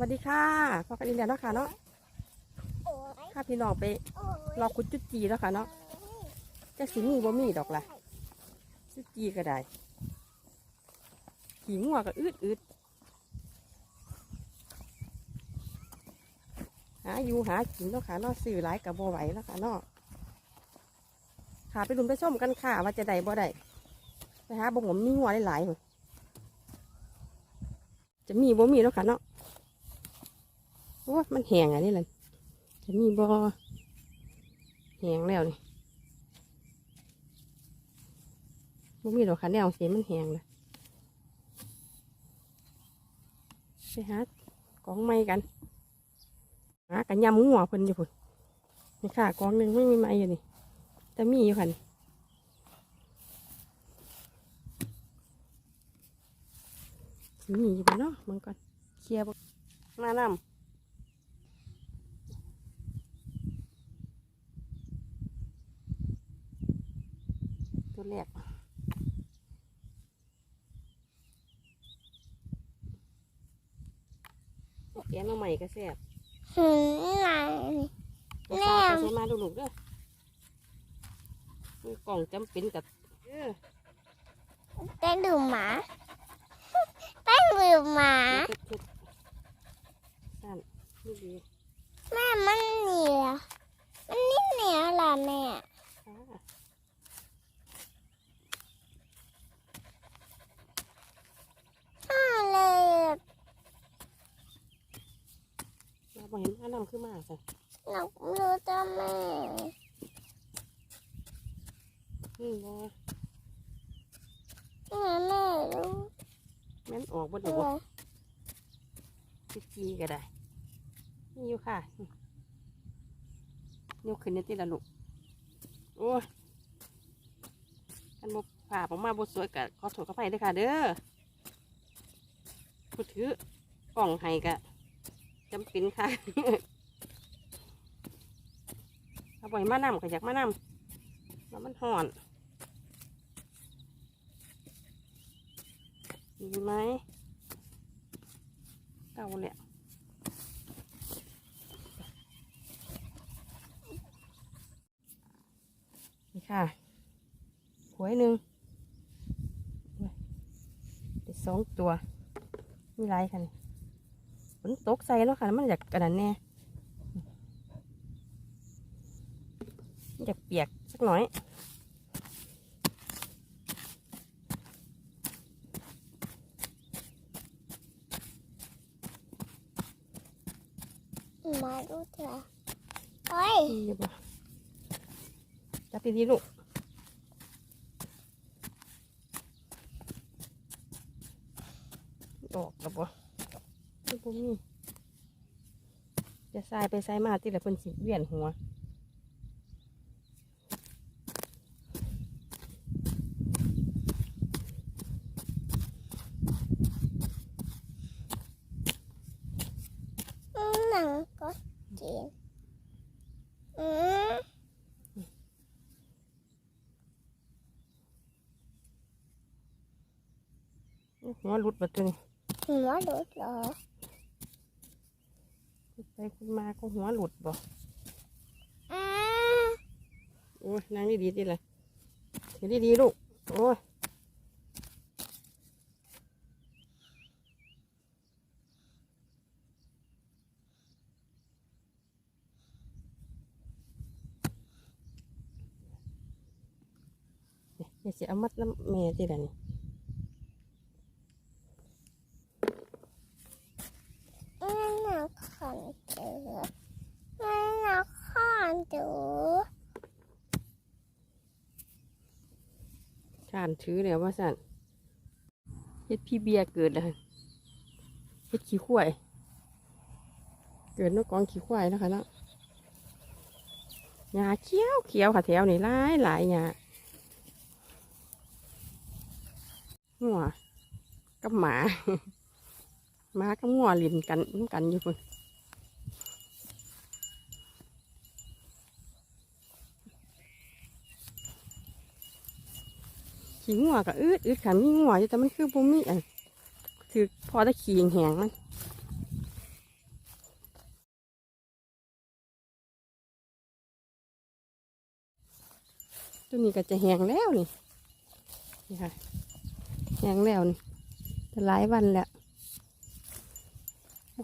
วัสดีค่ะพ่อกันอีแล้วเนาะค่ะเนาะข้าพี่น้องไปรอคุดจุดจีแล้วค่ะเนาะจะสิมีบ่มีดอกละจุดจีก็ได้ขี่งัวก็อืดอืดหาอยู่หากินเนาะค่ะเนาะซื้อหลายกับบ่ไหวแล้วค่ะเนาะขาไปดุมไปส้มกันค่ะ ว่าจะได้บ่ได้ไปหาบ่ผมมีงัวหลายๆจะมีบ่มีแล้วค่ะเนาะ โอ้มันแหงอันนี้เลยจะมีบ่แหงแล้วนี่บ่มีดอกค่ะแนวเสียมันแหงเลยไปหากองไม้กันหากันยำงัวเพิ่นอยู่พุ่นนี่ค่ะกองหนึ่งไม่มีไม้อยู่นี่แต่มีอยู่ค่ะนี่สิมีอยู่บ่เนาะมึงก่อนเคลียร์บ่มานำ ตัวแรกแกงมาใหม่ก็แซ่บหืมไงไปใส่ไปใส่มาดูลูกเด้อมีกล่องจำเป็นกับเออแป้งดูหมาแป้งดูหมาเผ็ดๆสั่นนี่ดีแม่มันเหนียวมันนิ่เหนียวล่ะแม่ ค่ะ ข้าเลย เราบอเห็นผ้าน้ำ ขึ้นมาสิหนูรู้จ้าแม่นี่บ่แม่แม่รู้แม่นออกบ่เลดูบ่ยจิจีก็ได้นี่อยู่ค่ะยกขึ้นในตีละลูกโอ้ยอันบผ่าผมมาบสวยกะขอโทษขออภัยด้วยค่ะ เด้อพูดถือกล่องให้กะจำเป็นค่ะ เอาบ่อยมานำก็อยากมานำแล้วมันห่อนดีไหมเก่าแหละนี่ค่ะหวยหนึ่งเป็นสองตัว มีไรค่ะนี่ฝนตกใส่แล้วค่ะ มันอยากกระนันแน่มัน อยากเปียกสักหน่อยมาดูเถอะเฮ้ยนี่บ่จับดีๆลูกออกแล้วบ่นี่บ่มีจะสายไปสายมาที่ละเพิ่นสิเวียนหัว อืมหนังก็กินอืมหัวหลุดมาตัวนี้หัวดูดเหรอไปคุณมาก็หัวหลุดบ่อืมโอ้ยนั่งดีๆดีเลยถือดีๆลูก โอ้ย เดี๋ยวสิเอามัดน้ำแม่ที่ละนี่อืมหนังขันเจอมันหนังขันเจอชานถือแล้วว่าสั่นเฮ็ดพี่เบียร์เกิดแล้วเฮ็ดขี้ควายเกิดนกกองขี้ควายเนาะคะเนาะหญ้าเขียวเขียวค่ะแถวนี่หลายหลายหญ้า งัวกับหมาหมากับงัวลินกันกันอยู่คนขี้งัวก็อืดอืดขันมีงัวอยู่แต่มันคือบุมีอะคือพอตะขี่แหงมันตัวนี้ก็จะแหงแล้วนี่นี่ค่ะ แห้งแล้วนี่จะหลายวันแล้ว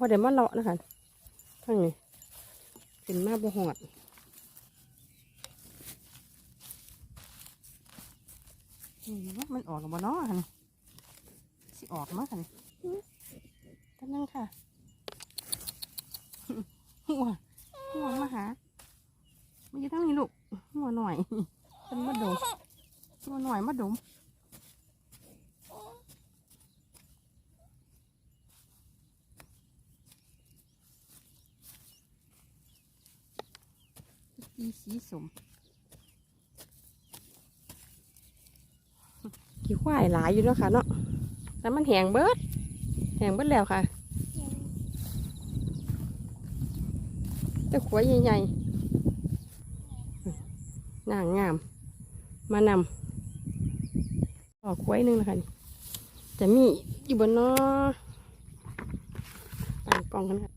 พอเดี๋ยวมาเลาะนะคะทั้งนี้เป็นมาบ่หอดนี่ว่ามันออกกับบ่เนาะค่ะนี่สิออกมาค่ะนี่กันนั่งค่ะหัวหัวมาหามาอยู่ทั้งนี้ลูกหัวหน่อยเป็นมาดมหัวหน่อยมาดม สีสีสมขี้ควายหลายอยู่เนาะค่ะเนาะแต่มันแหงเบิดแหงเบิดแล้วค่ะแต่ขวายใหญ่ๆนางงาม มานำออกขวายหนึ่งนะคะนี่จะมีอยู่บนนอต่างกล่องกันค่ะ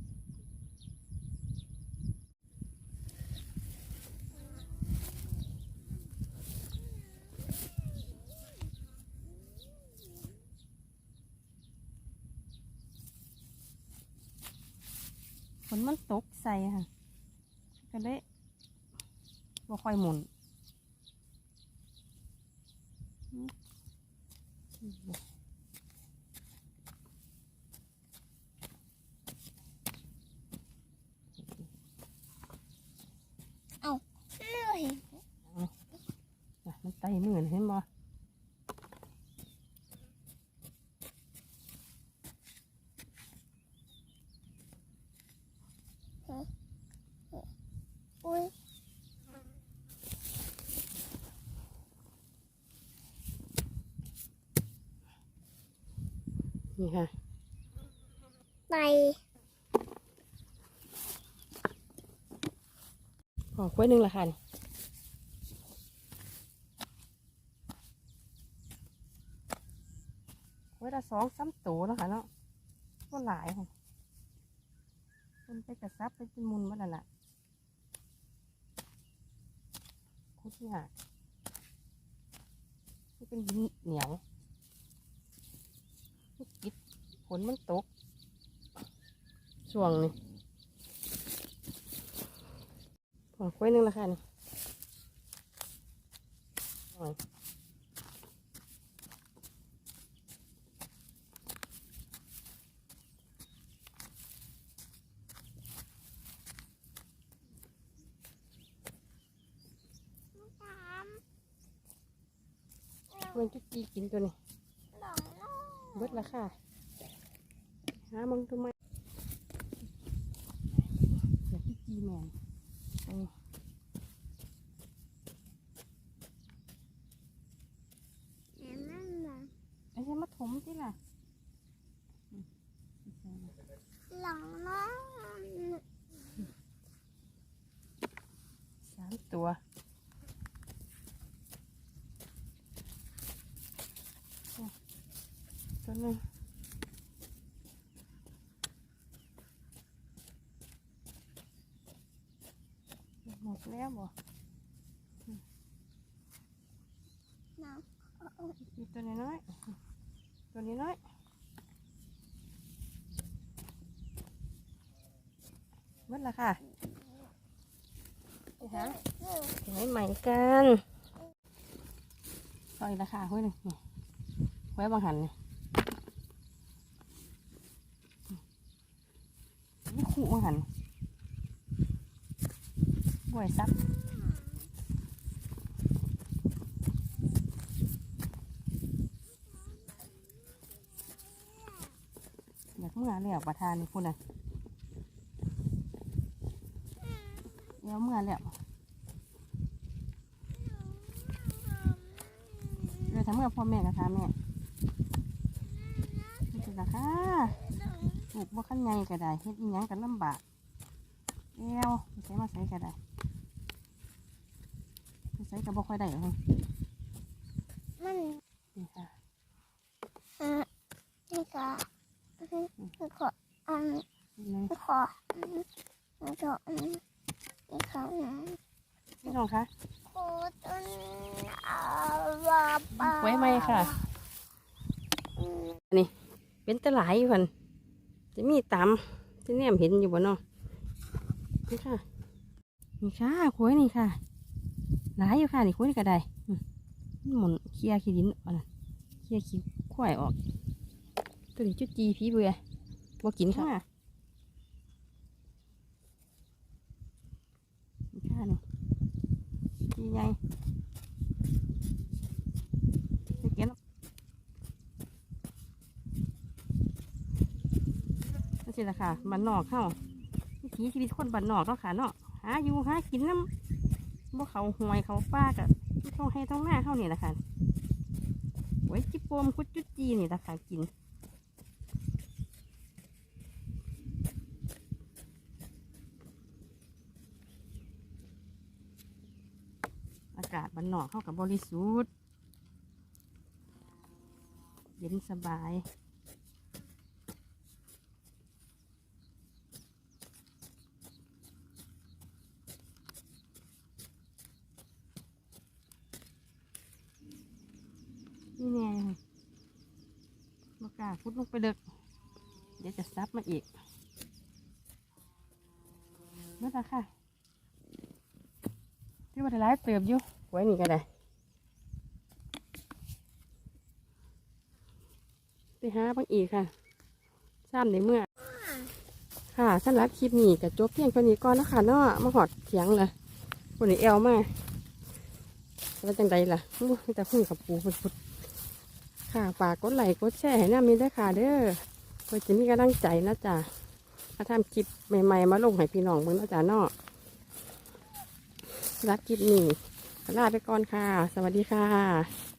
ฝนมันตกใส่ค่ะ ก็ได้บ่ค่อยหมุนอืมน่ะมันไตมือนี่เห็นบ่ อุ้ย นี่ค่ะ ไปออกไว้หนึ่งละค่ะนี่ไว้ละสองสามตัวแล้วค่ะเนาะก็หลายค่ะมันไปกระซับไปเป็นมุนมาแล้วล่ะคุดยากนี่เป็นดินเหนียวนี่กิด ฝนมันตก ช่วงนี้ออกไว้หนึ่งละค่ะนี่หน่อยสามเมื่อจุกี้กินตัวนี้สองลูกเบิดละค่ะ หามึงทำไมอยากจุกี้แมนเออแม่นั่นน่ะไอ้เหี้ยมาถมที่ล่ะอืม หลังน้อง สามตัวโอ้ตัวหนึง หมดแล้วบ่น้องอีกตัวน้อยๆตัวนี้น้อยเบิดละค่ะไปหาเก็บไว้ใหม่กันซอยราคาห้วยหนึ่งนี่ไว้บางหันนี่นี่ขู่บางหัน บ่วยซับอยากเมื่อเลยอะประธานนี่พูดนะเดี๋ยวเมื่อแล้วเดี๋ยวถ้าเมื่อพ่อแม่ก็ถาแม่นี่คือราคาปลูกบ่ขั้นใหญ่ก็ได้เฮ็ดอีหยังกันลำบากเอวใช้มาใช้ก็ได้ ไปใช้ก็บ่ค่อยได้หรอกมันนี่ค่ะอะนี่ก็นี่ก็อันนี่เลยนี่ก็อันนี่ก็อันนี่ก็อันพี่น้องคะขกูต้นอาบาบาไว้ไหมค่ะอันนี้เป็นตะหลายอยู่พันจะมีตามที่แนมเห็นอยู่บ่เนาะนี่ค่ะนี่ค่ะขวยนี่ค่ะ หลายอยู่ค่ะนี่ขวยนี่ก็ได้อืมหมุนเคลียร์ขี้ดินออกนะเคลียร์ขี้ควายออก ตัวนี้จุดจีพีเบื่อบ่กินค่ะนี่ค่ะนี่จีใหญ่ไปเก็บนั่นสิละค่ะบ้านนอกเข้าวิถีชีวิตคนบ้านนอกเนาะค่ะเนาะหาอยู่หากินน้ำ บ่เขาห่วยเขาป้ากะเขาให้ต้องหน้าเข้านี่แหละค่ะไว้จิปโปมคุดจุดจีนี่แหละค่ะกินอากาศบ้านนอกเข้ากับบริสุทธิ์เย็นสบาย นี่แน่ กาพุดลงไปเดึก เดี๋ยวจะซับมาอีกนั่นละค่ะที่ว่าได้ร้ายเติบอยู่ไว้นี่ก็ได้ไปหาบางอีกค่ะซ้ำในเมื่อ ค่ะสำหรับคลิปนี้ก็จบเพียงเท่านี้ก่อนนะคะเนาะมาหอดเถียงเลยคนนี้เอวมาแล้วจังใดล่ะมีแต่พึ่งกับปูพุด ค่ะ ฝากกดไลค์กดแชร์ให้น้ามีด้วยค่ะเด้อเพื่อจะมีกำลังใจนะจ๊ะมาทำคลิปใหม่ๆ มาลงให้พี่น้องเบิ่งนะจ๊ะเนาะรักคลิปนี้ลาไปก่อนค่ะ สวัสดีค่ะ